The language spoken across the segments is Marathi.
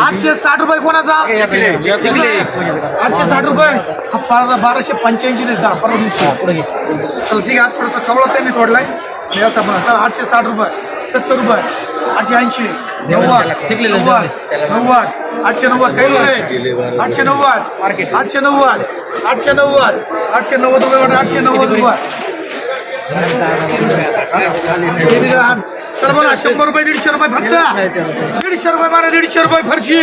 आठशे साठ रुपये कोणाचा? आठशे साठ रुपये. हा बारा- बाराशे पंच्याऐंशी देता परवा चला ठीक आहे आज थोडासा कवळा त्यांनी तोडलाय. आठशे साठ रुपये सत्तर रुपये. आठशे ऐंशी नव्वद नव्वद नव्वद आठशे नव्वद काही रुपये आठशे नव्वद आठशे नव्वद आठशे नव्वद आठशे नव्वद रुपये आठशे नव्वद रुपये? तर बघा शंभर रुपये दीडशे रुपये फक्त. दीडशे रुपये मारा दीडशे रुपये फरशी.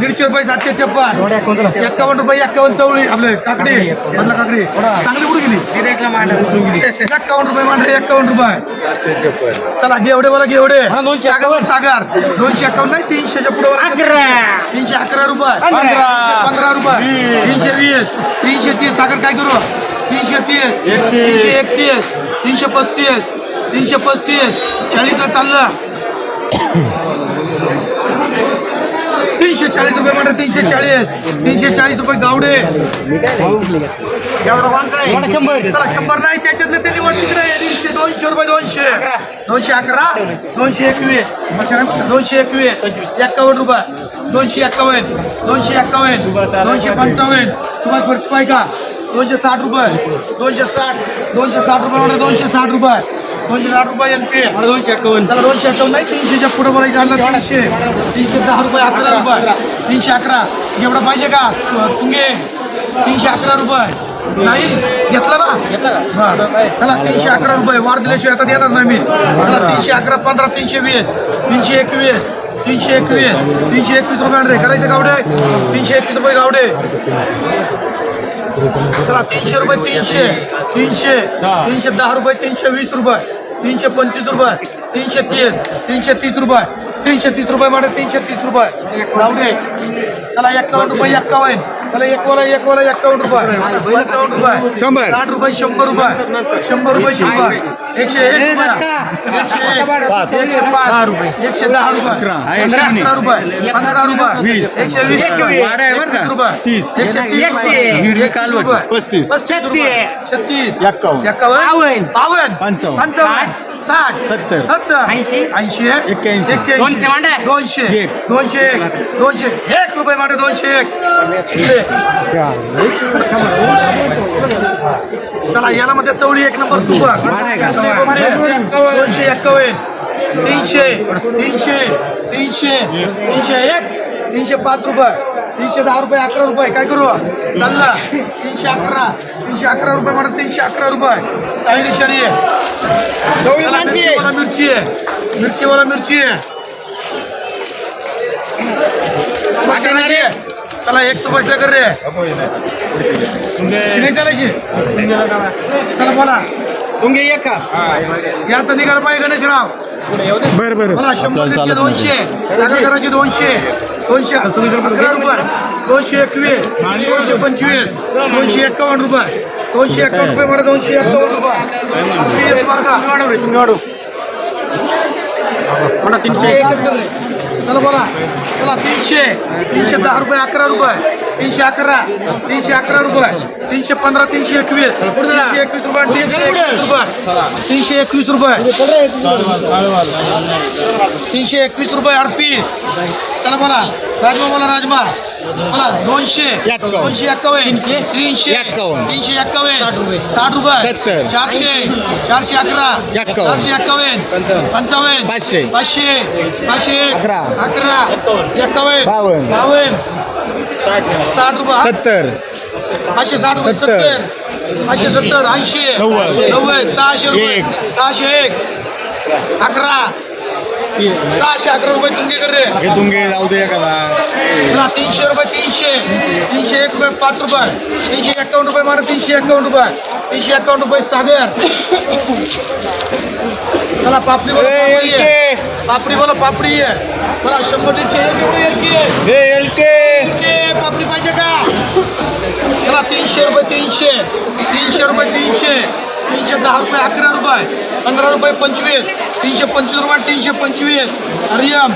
दीडशे रुपये सातशे छप्पन. एक्कावन्न रुपये एक्कावन्न चवळी. आपले काकडी मधला काकडी. चांगली कुठे गेली? एक्कावन्न रुपये मांडे एक्कावन्न रुपये. चला घे एवढे बोला घे एवढे. दोनशे एक्कावन्न सागर. दोनशे एक्कावन्न नाही तीनशेच्या पुढे तीनशे अकरा रुपये. पंधरा. रुपये. तीनशे वीस. तीनशे तीस. सागर काय करू? तीनशे तीस. तीनशे एकतीस. तीनशे पस्तीस. तीनशे पस्तीस चाळीसला चाललं. तीनशे चाळीस रुपये म्हणतात तीनशे चाळीस तीनशे चाळीस रुपये गावडे. एवढा शंभर. शंभर नाही त्याच्यातलं ते निवड तिकडे. दीडशे दोनशे रुपये दोनशे. दोनशे अकरा दोनशे एकवीस. दोनशे एकवीस. एक्कावन्न रुपये. दोनशे एक्कावन्न दोनशे एक्कावन्न दोनशे पंचावन्न. सुभाष फरची पायका दोनशे साठ रुपये. दोनशे साठ दोनशे साठ रुपये दोनशे साठ रुपये. दोनशे साठ रुपये पी दोनशे एक्कावन्न त्याला दोनशे एक्कावन्न नाही तीनशेच्या पुढे बोलायचं आणलं तीनशे. तीनशे दहा रुपये अकरा रुपये. तीनशे अकरा. एवढा पाहिजे का? तुंगे. तीनशे अकरा रुपये. नाही? घेतला ना? चला तीनशे अकरा रुपये. वाढ दिल्याशिवाय आता देणार नाही मी. तीनशे अकरा पंधरा तीनशे वीस. तीनशे एकवीस. तीनशे एकवीस. तीनशे एकवीस रुपये आणले. करायचे गावडे? तीनशे एकवीस रुपये गावडे. चला तीनशे रुपये तीनशे. तीनशे. तीनशे दहा रुपये तीनशे वीस रुपये. तीनशे पंचवीस रुपये. तीनशे तीस. तीनशे तीस रुपये. तीनशे तीस रुपये मॅडम तीनशे तीस रुपये. गावडे. चला एक्कावन्न रुपये एक्कावन्न. चला एक वाला एक वाला एक्कावन्न रुपये. पंचावन्न रुपये. शंभर. साठ रुपये शंभर रुपये. शंभर रुपये शंभर. एकशे एक रुपये. एकशे एक. एकशे पाच. रुपये. एकशे दहा रुपये. अकरा. रुपये. पंधरा रुपये. एकशे वीस रुपये. तीस. एकशे तीस रुपये. पस्तीस. छत्तीस. एक्कावन्न. एक्कावन्न. बावन्न. पंचावन्न. साठ सत्तर. सत्तर ऐंशी ऐंशी एक्क्याऐंशी. दोनशे मांडे दोनशे एक. दोनशे एक दोनशे एक रुपये मांडे दोनशे एक. चला याला मध्ये चवळी एक नंबर सुपर दोनशे एक्कावन्न तीनशे तीनशे तीनशे तीनशे एक तीनशे पाच रुपये तीनशे दहा रुपये अकरा रुपये. काय करू? चालला. तीनशे अकरा. तीनशे अकरा रुपये म्हणा तीनशे अकरा रुपये. साई शरी मिरचीवाला मिरची आहे. मिरचीवाला मिरची आहे. चला एक सुभाष कर रे. नाही चालायची? चला बोला. तुंगे एक का? याचं निघाला पाहिजे गणेशराव. बरं बरं. मला शंभर दोनशे. दोनशे. दोनशे अकरा रुपये. दोनशे एकवीस. दोनशे पंचवीस. दोनशे एक्कावन्न रुपये. दोनशे एक्कावन्न रुपये मला दोनशे एक्कावन्न रुपये. वाढू म्हणा तीनशे एकच चला बोला. चला तीनशे. तीनशे दहा रुपये अकरा रुपये. तीनशे अकरा तीनशे अकरा रुपये तीनशे पंधरा तीनशे एकवीस तीनशे एकवीस रुपये तीनशे एकवीस रुपये तीनशे एकवीस रुपये तीनशे एकवीस रुपये आरपी चला बोला राजमा बोला राजमा बोला दोनशे. दोनशे एक्कावन्न तीनशे एक्कावन्न. तीनशे एक्कावन्न साठ रुपये. चारशे चारशे अकरा. चारशे एक्कावन्न पंचावन्न पाचशे. पाचशे पाचशे अकरा. अकरा एक्कावन्न बावन्न. बावन्न साठ रुपये सत्तर. पाचशे साठ रुपये सत्तर. पाचशे सत्तर ऐंशी. नव्वद. नव्वद सहाशे रुपये. एक. सहाशे एक. अकरा. सहाशे अकरा रुपये तुमचे कर रे. हे तुंगे जाऊ दे का तीनशे रुपये तीनशे. तीनशे एक रुपये पाच रुपये. तीनशे एक्कावन्न रुपये मारा तीनशे एक्कावन्न रुपये. तीनशे एक्कावन्न रुपये सागर चला पापडी बोला पापडी बोला पापडी आहे. मला शंभर दीडशे एक एवढी एलकी आहे तीनशे चला तीनशे रुपये तीनशे. तीनशे रुपये तीनशे. तीनशे दहा रुपये अकरा रुपये. पंधरा रुपये पंचवीस. तीनशे पंचवीस रुपये तीनशे पंचवीस. हरियम